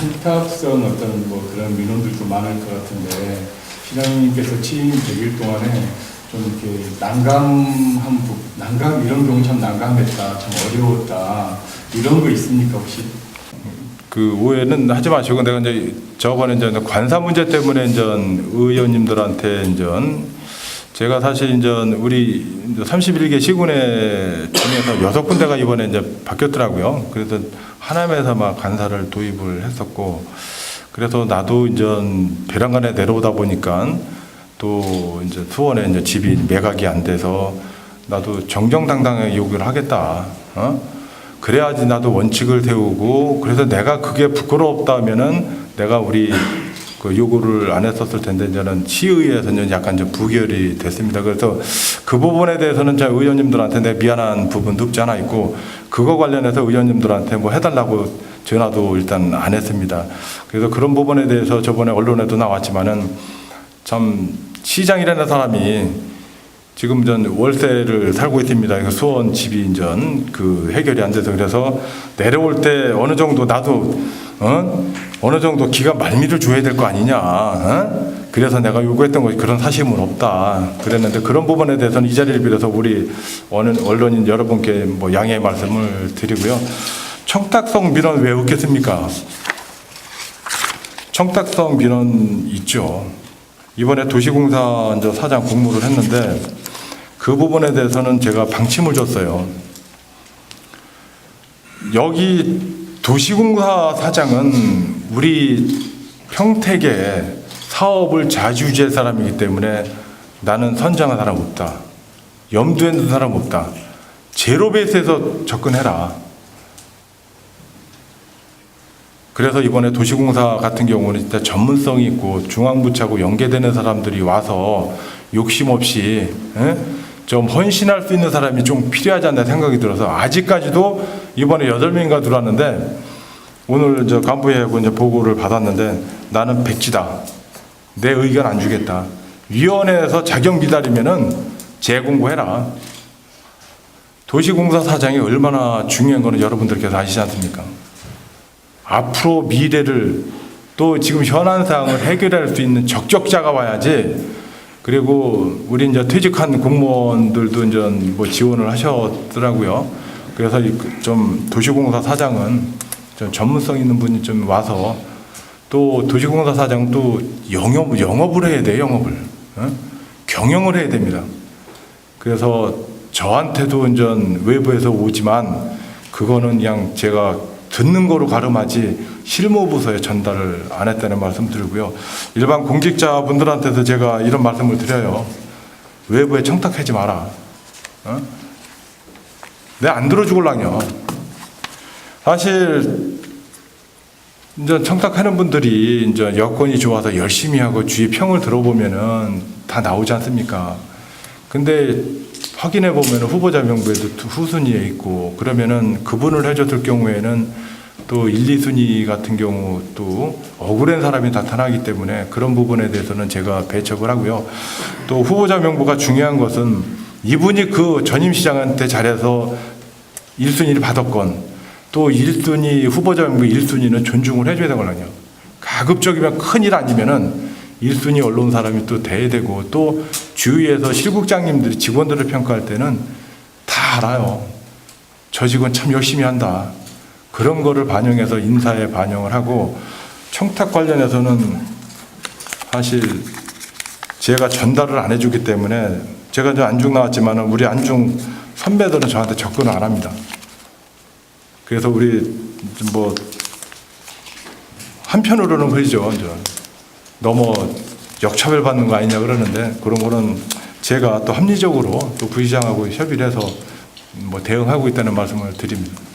청탁성 어떤 뭐 그런 민원들도 많을 것 같은데 시장님께서 취임 100일 동안에 좀 이렇게 난감한 부, 난감 이런 경우 참 난감했다, 참 어려웠다 이런 거 있습니까 혹시? 그 오해는 하지 마시고 내가 이제 저번에 이제 관사 문제 때문에 이제 의원님들한테 이제 제가 사실 이제 우리 31개 시군회 중에서 여섯 군데가 이번에 이제 바뀌었더라고요. 그래서 하남에서만 관사를 도입을 했었고 그래서 나도 이제 배란간에 내려오다 보니까 또 이제 수원에 이제 집이 매각이 안 돼서 나도 정정당당하게 요구를 하겠다. 어? 그래야지 나도 원칙을 세우고 그래서 내가 그게 부끄럽다면은 내가 우리 그 요구를 안 했었을 텐데 이제는 시의회에서는 약간 좀 부결이 됐습니다. 그래서 그 부분에 대해서는 제가 의원님들한테 내 미안한 부분도 없지 않아 있고 그거 관련해서 의원님들한테 뭐 해달라고 전화도 일단 안 했습니다. 그래서 그런 부분에 대해서 저번에 언론에도 나왔지만은 참 시장이라는 사람이 지금 전 월세를 살고 있습니다. 그 수원 집이 전그 해결이 안 돼서 그래서 내려올 때 어느 정도 나도 어? 어느 정도 기가 말미를 줘야 될 거 아니냐. 어? 그래서 내가 요구했던 것이 그런 사실은 없다. 그랬는데 그런 부분에 대해서는 이 자리를 빌어서 우리 어느 언론인 여러분께 뭐 양해의 말씀을 드리고요. 청탁성 민원 왜 없겠습니까? 청탁성 민원 있죠. 이번에 도시공사 사장 공모를 했는데 그 부분에 대해서는 제가 방침을 줬어요. 여기 도시공사 사장은 우리 평택에 사업을 자주유지할 사람이기 때문에 나는 선정한 사람 없다. 염두에 둔 사람 없다. 제로 베이스에서 접근해라. 그래서 이번에 도시공사 같은 경우는 진짜 전문성이 있고 중앙부처하고 연계되는 사람들이 와서 욕심 없이 에? 좀 헌신할 수 있는 사람이 좀 필요하지 않나 생각이 들어서 아직까지도 이번에 여덟 명인가 들어왔는데 오늘 저 간부회하고 이제 보고를 받았는데 나는 백지다. 내 의견 안 주겠다. 위원회에서 자격 미달이면은 재공고해라. 도시공사 사장이 얼마나 중요한 거는 여러분들께서 아시지 않습니까? 앞으로 미래를 또 지금 현안 사항을 해결할 수 있는 적적자가 와야지. 그리고 우리 이제 퇴직한 공무원들도 이제 뭐 지원을 하셨더라고요. 그래서 좀 도시공사 사장은 좀 전문성 있는 분이 좀 와서 또 도시공사 사장 또 영업 영업을 해야 돼 영업을 어? 경영을 해야 됩니다. 그래서 저한테도 이제 외부에서 오지만 그거는 그냥 제가 듣는 거로 가름하지 실무부서에 전달을 안 했다는 말씀 드리고요. 일반 공직자분들한테도 제가 이런 말씀을 드려요. 외부에 청탁하지 마라. 어? 내안 들어 죽을랑요. 사실 이제 청탁하는 분들이 이제 여건이 좋아서 열심히 하고 주위 평을 들어보면은 다 나오지 않습니까? 근데 확인해 보면 후보자 명부에도 후순위에 있고 그러면은 그분을 해줬을 경우에는 또 1, 2순위 같은 경우 또 억울한 사람이 나타나기 때문에 그런 부분에 대해서는 제가 배척을 하고요. 또 후보자 명부가 중요한 것은 이분이 그 전임 시장한테 잘해서 1순위를 받았건 또 1순위 후보자 명부 1순위는 존중을 해줘야 되거든요. 가급적이면 큰일 아니면은 1순위 언론 사람이 또 돼야 되고 또 주위에서 실국장님들이 직원들을 평가할 때는 다 알아요. 저 직원 참 열심히 한다. 그런 거를 반영해서 인사에 반영을 하고 청탁 관련해서는 사실 제가 전달을 안 해주기 때문에 제가 안중 나왔지만 우리 안중 선배들은 저한테 접근을 안 합니다. 그래서 우리 뭐 한편으로는 그러죠. 너무 역차별 받는 거 아니냐 그러는데 그런 거는 제가 또 합리적으로 또 부시장하고 협의를 해서 뭐 대응하고 있다는 말씀을 드립니다.